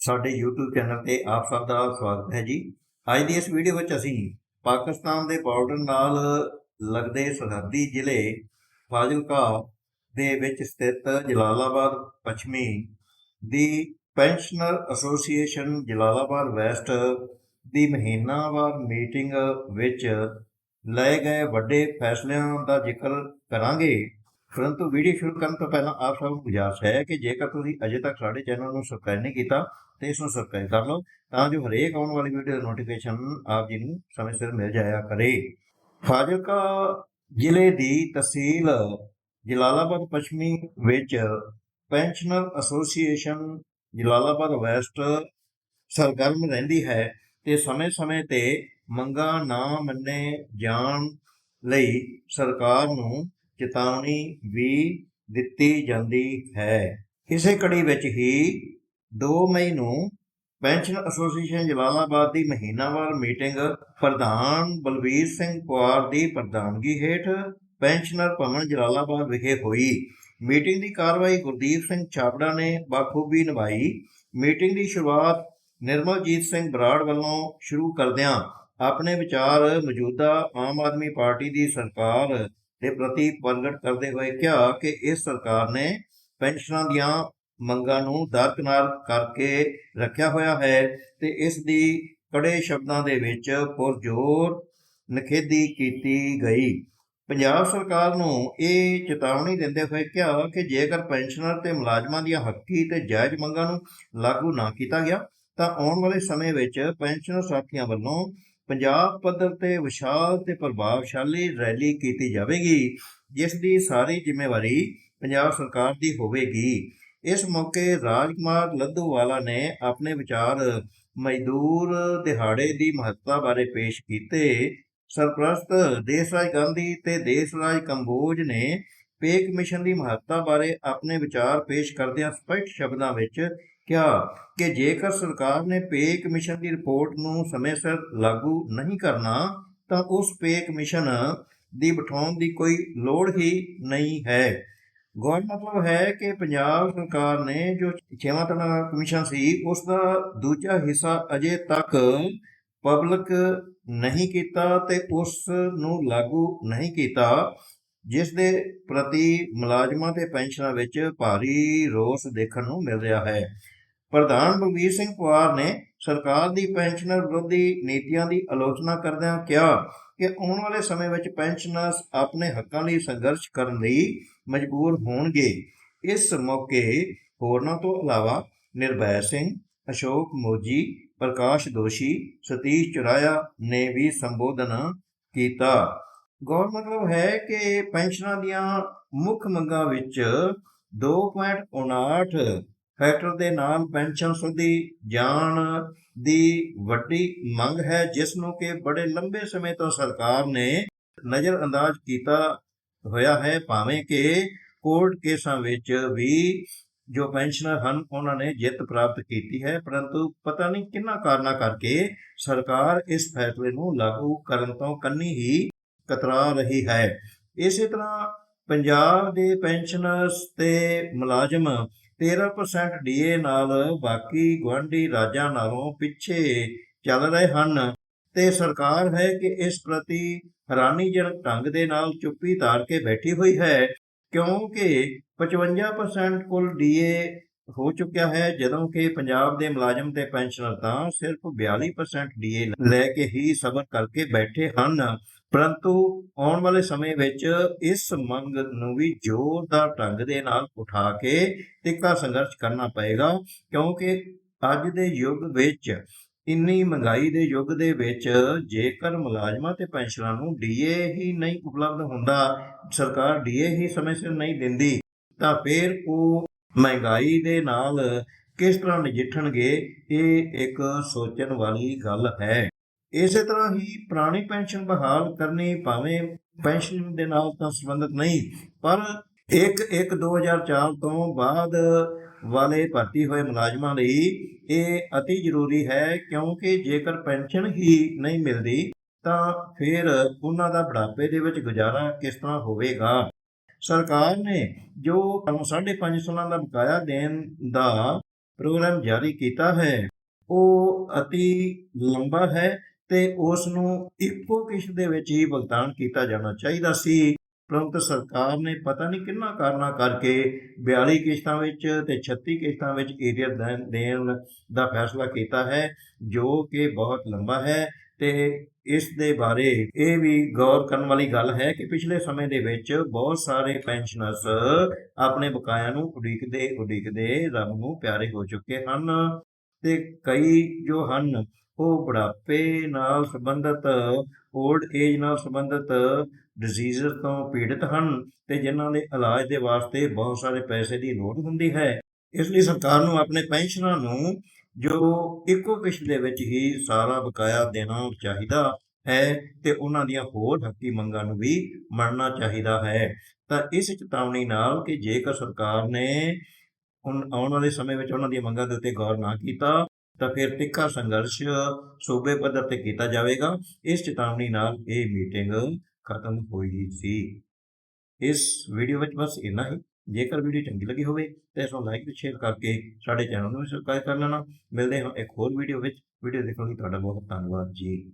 ਸਾਡੇ YouTube channel ਤੇ ਆਪ ਸਭ ਦਾ ਸਵਾਗਤ ਹੈ ਜੀ। ਅੱਜ ਦੀ ਇਸ ਵੀਡੀਓ ਵਿੱਚ ਅਸੀਂ ਪਾਕਿਸਤਾਨ ਦੇ ਬਾਰਡਰ ਨਾਲ ਲੱਗਦੇ ਸਰਹੱਦੀ ਜ਼ਿਲ੍ਹੇ ਫਾਜ਼ਿਲਕਾ ਦੇ ਵਿੱਚ ਸਥਿਤ ਜਲਾਲਾਬਾਦ ਪੱਛਮੀ ਦੀ ਪੈਨਸ਼ਨਰ ਐਸੋਸੀਏਸ਼ਨ ਜਲਾਲਾਬਾਦ ਵੈਸਟ ਦੀ ਮਹੀਨਾਵਾਰ ਮੀਟਿੰਗ ਵਿੱਚ ਲਏ ਗਏ ਵੱਡੇ ਫੈਸਲਿਆਂ ਦਾ ਜ਼ਿਕਰ ਕਰਾਂਗੇ। ਪਰੰਤੂ ਵੀਡੀਓ ਸ਼ੁਰੂ ਕਰਨ ਤੋਂ ਪਹਿਲਾਂ ਆਪ ਸਭ ਨੂੰ ਗੁਜ਼ਾਰਿਸ਼ ਹੈ ਕਿ ਜੇਕਰ ਤੁਸੀਂ ਅਜੇ ਤੱਕ ਸਾਡੇ ਚੈਨਲ ਨੂੰ ਸਬਸਕ੍ਰਾਈਬ ਨਹੀਂ ਕੀਤਾ, ਤੇ ਇਸ ਨੂੰ ਸਬਸਕ੍ਰਾਈਬ ਕਰ ਲਓ, ਤਾਂ ਜੋ ਹਰੇਕ ਆਉਣ ਵਾਲੀ ਵੀਡੀਓ ਦਾ ਨੋਟੀਫਿਕੇਸ਼ਨ ਆਪ ਜੀ ਨੂੰ ਸਮੇਂ ਸਿਰ ਮਿਲ ਜਾਇਆ ਕਰੇ। ਫਾਜ਼ਿਲਕਾ ਜ਼ਿਲ੍ਹੇ ਦੀ ਤਹਿਸੀਲ ਜਲਾਲਾਬਾਦ ਪੱਛਮੀ ਵਿੱਚ ਪੈਨਸ਼ਨਰ ਐਸੋਸੀਏਸ਼ਨ ਜਲਾਲਾਬਾਦ ਵੈਸਟ ਸਰਗਰਮ ਰਹਿੰਦੀ ਹੈ ਤੇ ਸਮੇਂ-ਸਮੇਂ ਤੇ ਮੰਗਾਂ ਨਾ ਮੰਨੇ ਜਾਣ ਲਈ ਸਰਕਾਰ ਨੂੰ ਚੇਤਾਵਨੀ ਵੀ ਦਿੱਤੀ ਜਾਂਦੀ ਹੈ। ਇਸੇ ਕੜੀ ਵਿੱਚ ਹੀ 2 ਮਈ ਨੂੰ ਪੈਨਸ਼ਨ ਐਸੋਸੀਏਸ਼ਨ ਜਲਾਲਾਬਾਦ ਦੀ ਮਹੀਨਾਵਾਰ ਮੀਟਿੰਗ ਪ੍ਰਧਾਨ ਬਲਵੀਰ ਸਿੰਘ ਪਵਾਰ ਦੀ ਪ੍ਰਧਾਨਗੀ ਹੇਠ ਪੈਨਸ਼ਨਰ ਭਵਨ ਜਲਾਲਾਬਾਦ ਵਿਖੇ ਹੋਈ। ਮੀਟਿੰਗ ਦੀ ਕਾਰਵਾਈ ਗੁਰਦੀਪ ਸਿੰਘ ਛਾਬੜਾ ਨੇ ਬਾਖੂਬੀ ਨਿਭਾਈ। ਮੀਟਿੰਗ ਦੀ ਸ਼ੁਰੂਆਤ ਨਿਰਮਲਜੀਤ ਸਿੰਘ ਬਰਾੜ ਵੱਲੋਂ ਸ਼ੁਰੂ ਕਰਦਿਆਂ ਆਪਣੇ ਵਿਚਾਰ ਮੌਜੂਦਾ ਆਮ ਆਦਮੀ ਪਾਰਟੀ ਦੀ ਸਰਕਾਰ ਦੇ ਪ੍ਰਤੀ ਪ੍ਰਗਟ ਕਰਦੇ ਹੋਏ ਕਿਹਾ ਕਿ ਇਸ ਸਰਕਾਰ ਨੇ ਪੈਨਸ਼ਨਾਂ ਦੀਆਂ ਮੰਗਾਂ ਨੂੰ ਦਰਕਨਾਰ ਕਰਕੇ ਰੱਖਿਆ ਹੋਇਆ ਹੈ ਤੇ ਇਸ ਦੀ ਕੜੇ ਸ਼ਬਦਾਂ ਦੇ ਵਿੱਚ ਪੁਰਜ਼ੋਰ ਨਖੇਦੀ ਕੀਤੀ ਗਈ। ਪੰਜਾਬ ਸਰਕਾਰ ਨੂੰ ਇਹ ਚੇਤਾਵਨੀ ਦਿੰਦੇ ਹੋਏ ਕਿਹਾ ਕਿ ਜੇਕਰ ਪੈਨਸ਼ਨਰ ਤੇ ਮੁਲਾਜ਼ਮਾਂ ਦੀਆਂ ਹੱਕੀ ਤੇ ਜਾਇਜ਼ ਮੰਗਾਂ ਨੂੰ ਲਾਗੂ ਨਾ ਕੀਤਾ ਗਿਆ, ਤਾਂ ਆਉਣ ਵਾਲੇ ਸਮੇਂ ਵਿੱਚ ਪੈਨਸ਼ਨਰ ਸਾਥੀਆਂ ਵੱਲੋਂ ਪੰਜਾਬ ਪੱਧਰ ਤੇ ਵਿਸ਼ਾਲ ਤੇ ਪ੍ਰਭਾਵਸ਼ਾਲੀ ਰੈਲੀ ਕੀਤੀ ਜਾਵੇਗੀ, ਜਿਸ ਦੀ ਸਾਰੀ ਜ਼ਿੰਮੇਵਾਰੀ ਪੰਜਾਬ ਸਰਕਾਰ ਦੀ ਹੋਵੇਗੀ। ਇਸ ਮੌਕੇ ਰਾਜਕੁਮਾਰ ਲੱਧੂਵਾਲਾ ਨੇ ਆਪਣੇ ਵਿਚਾਰ ਮਜ਼ਦੂਰ ਦਿਹਾੜੇ ਦੀ ਮਹੱਤਤਾ ਬਾਰੇ ਪੇਸ਼ ਕੀਤੇ। ਸਰਪ੍ਰਸਤ ਦੇਸਰਾਜ ਗਾਂਧੀ ਤੇ ਦੇਸਰਾਜ ਕੰਬੋਜ ਨੇ ਪੇ ਕਮਿਸ਼ਨ ਦੀ ਮਹੱਤਤਾ ਬਾਰੇ ਆਪਣੇ ਵਿਚਾਰ ਪੇਸ਼ ਕਰਦਿਆਂ ਸਪਸ਼ਟ ਸ਼ਬਦਾਂ ਵਿੱਚ ਕਿਹਾ ਕਿ ਜੇਕਰ ਸਰਕਾਰ ਨੇ ਪੇ ਕਮਿਸ਼ਨ ਦੀ ਰਿਪੋਰਟ ਨੂੰ ਸਮੇਂ ਸਿਰ ਲਾਗੂ ਨਹੀਂ ਕਰਨਾ, ਤਾਂ ਉਸ ਪੇ ਕਮਿਸ਼ਨ ਦੀ ਬਿਠਾਉਣ ਦੀ ਕੋਈ ਲੋੜ ਹੀ ਨਹੀਂ ਹੈ। ਗੌਰ ਮਤਲਬ ਹੈ ਕਿ ਪੰਜਾਬ ਸਰਕਾਰ ਨੇ ਜੋ ਛੇਵਾਂ ਤਨਖਾਹ ਕਮਿਸ਼ਨ ਸੀ, ਉਸ ਦਾ ਦੂਜਾ ਹਿੱਸਾ ਅਜੇ ਤੱਕ ਪਬਲਿਕ ਨਹੀਂ ਕੀਤਾ ਤੇ ਉਸ ਨੂੰ ਲਾਗੂ ਨਹੀਂ ਕੀਤਾ, ਜਿਸ ਦੇ ਪ੍ਰਤੀ ਮੁਲਾਜ਼ਮਾਂ ਤੇ ਪੈਨਸ਼ਨਾਂ ਵਿੱਚ ਭਾਰੀ ਰੋਸ ਦੇਖਣ ਨੂੰ ਮਿਲ ਰਿਹਾ ਹੈ। ਪ੍ਰਧਾਨ ਬਲਬੀਰ ਸਿੰਘ ਪਵਾਰ ਨੇ ਸਰਕਾਰ ਦੀ ਪੈਨਸ਼ਨਰ ਵਿਰੋਧੀ ਨੀਤੀਆਂ ਦੀ ਆਲੋਚਨਾ ਕਰਦਿਆਂ ਕਿਹਾ ਕਿ ਆਉਣ ਵਾਲੇ ਸਮੇਂ ਵਿੱਚ ਪੈਨਸ਼ਨਰਸ ਆਪਣੇ ਹੱਕਾਂ ਲਈ ਸੰਘਰਸ਼ ਕਰਨ ਲਈ ਮਜਬੂਰ ਹੋਣਗੇ। ਇਸ ਮੌਕੇ ਹੋਰਨਾਂ ਤੋਂ ਇਲਾਵਾ ਨਿਰਭੈ ਸਿੰਘ, ਅਸ਼ੋਕ ਮੋਜੀ, ਪ੍ਰਕਾਸ਼ ਦੋਸ਼ੀ, ਸਤੀਸ਼ ਚੁਰਾਇਆ ਨੇ ਵੀ ਸੰਬੋਧਨ ਕੀਤਾ। ਗੌਰ ਮਤਲਬ ਹੈ ਕਿ ਪੈਨਸ਼ਨਾਂ ਦੀਆਂ ਮੁੱਖ ਮੰਗਾਂ ਵਿੱਚ 2.59 ਫੈਕਟਰ ਦੇ ਨਾਲ ਪੈਨਸ਼ਨ ਸੁਧੀ ਜਾਣ ਦੀ ਵੱਡੀ ਮੰਗ ਹੈ ਜਿਸ ਨੂੰ ਕਿ ਬੜੇ ਲੰਬੇ ਸਮੇਂ ਤੋਂ ਸਰਕਾਰ ਨੇ ਨਜ਼ਰ ਅੰਦਾਜ਼ ਕੀਤਾ ਹੋਇਆ ਹੈ। ਭਾਵੇਂ ਕਿ ਕੋਰਟ ਕੇਸਾਂ ਵਿੱਚ ਵੀ ਜੋ ਪੈਨਸ਼ਨਰ ਹਨ, ਉਹਨਾਂ ਨੇ ਜਿੱਤ ਪ੍ਰਾਪਤ ਕੀਤੀ ਹੈ, ਪਰੰਤੂ ਪਤਾ ਨਹੀਂ ਕਿੰਨਾ ਕਾਰਨਾਂ ਕਰਕੇ ਸਰਕਾਰ ਇਸ ਫੈਸਲੇ ਨੂੰ ਲਾਗੂ ਕਰਨ ਤੋਂ ਕੰਨੀ ਹੀ ਕਤਰਾ ਰਹੀ ਹੈ। ਇਸੇ ਤਰ੍ਹਾਂ ਪੰਜਾਬ ਦੇ ਪੈਨਸ਼ਨਰਸ ਤੇ ਮੁਲਾਜ਼ਮ 13% ਡੀਏ ਨਾਲ ਬਾਕੀ ਗੁਆਂਢੀ ਰਾਜਾਂ ਨਾਲੋਂ ਪਿੱਛੇ ਚੱਲ ਰਹੇ ਹਨ ਤੇ ਸਰਕਾਰ ਹੈ ਕਿ ਇਸ ਪ੍ਰਤੀ ਹੈਰਾਨੀਜਨਕ ਢੰਗ ਦੇ ਨਾਲ ਚੁੱਪੀ ਧਾਰ ਕੇ ਬੈਠੀ ਹੋਈ ਹੈ, ਕਿਉਂਕਿ 55% ਕੁੱਲ ਡੀਏ ਹੋ ਚੁੱਕਿਆ ਹੈ, ਜਦੋਂ ਕਿ ਪੰਜਾਬ ਦੇ ਮੁਲਾਜ਼ਮ ਤੇ ਪੈਨਸ਼ਨਰ ਤਾਂ ਸਿਰਫ 42% ਡੀਏ ਲੈ ਕੇ ਹੀ ਸਬਰ ਕਰਕੇ ਬੈਠੇ ਹਨ। ਪਰੰਤੂ ਆਉਣ ਵਾਲੇ ਸਮੇਂ ਵਿੱਚ ਇਸ ਮੰਗ ਨੂੰ ਵੀ ਜ਼ੋਰਦਾਰ ਢੰਗ ਦੇ ਨਾਲ ਉਠਾ ਕੇ ਤਿੱਖਾ ਸੰਘਰਸ਼ ਕਰਨਾ ਪਏਗਾ, ਕਿਉਂਕਿ ਅੱਜ ਦੇ ਯੁੱਗ ਵਿੱਚ, ਇੰਨੀ ਮਹਿੰਗਾਈ ਦੇ ਯੁੱਗ ਦੇ ਵਿੱਚ ਜੇਕਰ ਮੁਲਾਜ਼ਮਾਂ ਤੇ ਪੈਨਸ਼ਨਰਾਂ ਨੂੰ ਡੀਏ ਹੀ ਨਹੀਂ ਉਪਲਬਧ ਹੁੰਦਾ, ਸਰਕਾਰ ਡੀਏ ਹੀ ਸਮੇਂ ਸਿਰ ਨਹੀਂ ਦਿੰਦੀ, ਤਾਂ ਫਿਰ ਉਹ ਮਹਿੰਗਾਈ ਦੇ ਨਾਲ ਕਿਸ ਤਰ੍ਹਾਂ ਨਜਿੱਠਣਗੇ, ਇਹ ਇੱਕ ਸੋਚਣ ਵਾਲੀ ਗੱਲ ਹੈ। ਇਸੇ ਤਰ੍ਹਾਂ ਹੀ ਪੁਰਾਣੀ ਪੈਨਸ਼ਨ ਬਹਾਲ ਕਰਨੀ ਭਾਵੇਂ ਪੈਨਸ਼ਨ ਦੇ ਨਾਲ ਤਾਂ ਸੰਬੰਧਿਤ ਨਹੀਂ, ਪਰ 1 1 2004 ਤੋਂ ਬਾਅਦ ਵਾਲੇ ਭਰਤੀ ਹੋਏ ਮੁਲਾਜ਼ਮਾਂ ਲਈ ਇਹ ਅਤੀ ਜ਼ਰੂਰੀ ਹੈ, ਕਿਉਂਕਿ ਜੇਕਰ ਪੈਨਸ਼ਨ ਹੀ ਨਹੀਂ ਮਿਲਦੀ ਤਾਂ ਫਿਰ ਉਹਨਾਂ ਦਾ ਬੁਢਾਪੇ ਦੇ ਵਿੱਚ ਗੁਜ਼ਾਰਾ ਕਿਸ ਤਰ੍ਹਾਂ ਹੋਵੇਗਾ? ਸਰਕਾਰ ਨੇ ਜੋ 5.5 ਸਾਲਾਂ ਦਾ ਬਕਾਇਆ ਦੇਣ ਦਾ ਪ੍ਰੋਗਰਾਮ ਜਾਰੀ ਕੀਤਾ ਹੈ, ਉਹ ਅਤੀ ਲੰਬਾ ਹੈ। ਤੇ ਉਸ ਨੂੰ ਇੱਕੋ ਕਿਸ਼ਤ ਦੇ ਵਿੱਚ ਹੀ ਭੁਗਤਾਨ ਕੀਤਾ ਜਾਣਾ ਚਾਹੀਦਾ ਸੀ। ਪਰੰਤੂ ਸਰਕਾਰ ਨੇ ਪਤਾ ਨਹੀਂ ਕਿੰਨਾ ਕਾਰਨਾਂ ਕਰਕੇ 42 ਕਿਸ਼ਤਾਂ ਵਿੱਚ ਤੇ 36 ਕਿਸ਼ਤਾਂ ਵਿੱਚ ਏਰੀਅਰ ਦੇਣ ਦਾ ਫੈਸਲਾ ਕੀਤਾ ਹੈ, ਜੋ ਕਿ ਬਹੁਤ ਲੰਬਾ ਹੈ ਤੇ ਇਸ ਦੇ ਬਾਰੇ ਇਹ ਵੀ ਗੌਰ ਕਰਨ ਵਾਲੀ ਗੱਲ ਹੈ ਕਿ ਪਿਛਲੇ ਸਮੇਂ ਦੇ ਵਿੱਚ ਬਹੁਤ ਸਾਰੇ ਪੈਨਸ਼ਨਰਸ ਆਪਣੇ ਬਕਾਇਆ ਨੂੰ ਉਡੀਕਦੇ ਉਡੀਕਦੇ ਰੱਬ ਨੂੰ ਪਿਆਰੇ ਹੋ ਚੁੱਕੇ ਹਨ ਤੇ ਕਈ ਜੋ ਹਨ ਉਹ ਬੁਢਾਪੇ ਨਾਲ ਸੰਬੰਧਿਤ 올ਡ ਏਜ ਨਾਲ ਸੰਬੰਧਿਤ ਡਿਜ਼ੀਜ਼ਸ ਤੋਂ ਪੀੜਿਤ ਹਨ ਤੇ ਜਿਨ੍ਹਾਂ ਦੇ ਇਲਾਜ ਦੇ ਵਾਸਤੇ ਬਹੁਤ ਸਾਰੇ ਪੈਸੇ ਦੀ ਲੋੜ ਹੁੰਦੀ ਹੈ। ਇਸ ਲਈ ਸਰਕਾਰ ਨੂੰ ਆਪਣੇ ਪੈਨਸ਼ਨਰਾਂ ਨੂੰ ਜੋ ਇੱਕੋ ਕਿਸ਼ਤ ਦੇ ਵਿੱਚ ਹੀ ਸਾਰਾ ਬਕਾਇਆ ਦੇਣਾ ਚਾਹੀਦਾ ਹੈ ਤੇ ਉਹਨਾਂ ਦੀਆਂ ਹੋਰ ਹੱਕੀ ਮੰਗਾਂ ਨੂੰ ਵੀ ਮੰਨਣਾ ਚਾਹੀਦਾ ਹੈ। ਤਾਂ ਇਸ ਚੇਤਾਵਨੀ ਨਾਲ ਕਿ ਜੇਕਰ ਸਰਕਾਰ ਨੇ ਆਉਣ ਵਾਲੇ ਸਮੇਂ ਵਿੱਚ ਉਹਨਾਂ ਦੀਆਂ ਮੰਗਾਂ ਦੇ ਉੱਤੇ ਗੌਰ ਨਾ ਕੀਤਾ ਤਾਂ ਫਿਰ ਤਿੱਖਾ ਸੰਘਰਸ਼ ਸੂਬੇ ਪੱਧਰ ਤੇ ਕੀਤਾ ਜਾਵੇਗਾ। ਇਸ ਚੇਤਾਵਨੀ ਨਾਲ ਇਹ ਮੀਟਿੰਗ ਖਤਮ ਹੋਈ ਸੀ। ਇਸ ਵੀਡੀਓ ਵਿੱਚ ਬਸ ਇੰਨਾ ਹੀ। ਜੇਕਰ ਵੀਡੀਓ ਚੰਗੀ ਲੱਗੀ ਹੋਵੇ ਤਾਂ ਇਸ ਨੂੰ ਲਾਈਕ ਤੇ ਸ਼ੇਅਰ ਕਰਕੇ ਸਾਡੇ ਚੈਨਲ ਨੂੰ ਸਬਸਕ੍ਰਾਈਬ ਕਰ ਲੈਣਾ। ਮਿਲਦੇ ਹਾਂ ਇੱਕ ਹੋਰ ਵੀਡੀਓ ਵਿੱਚ। ਵੀਡੀਓ ਦੇਖਣ ਲਈ ਤੁਹਾਡਾ ਬਹੁਤ ਧੰਨਵਾਦ ਜੀ।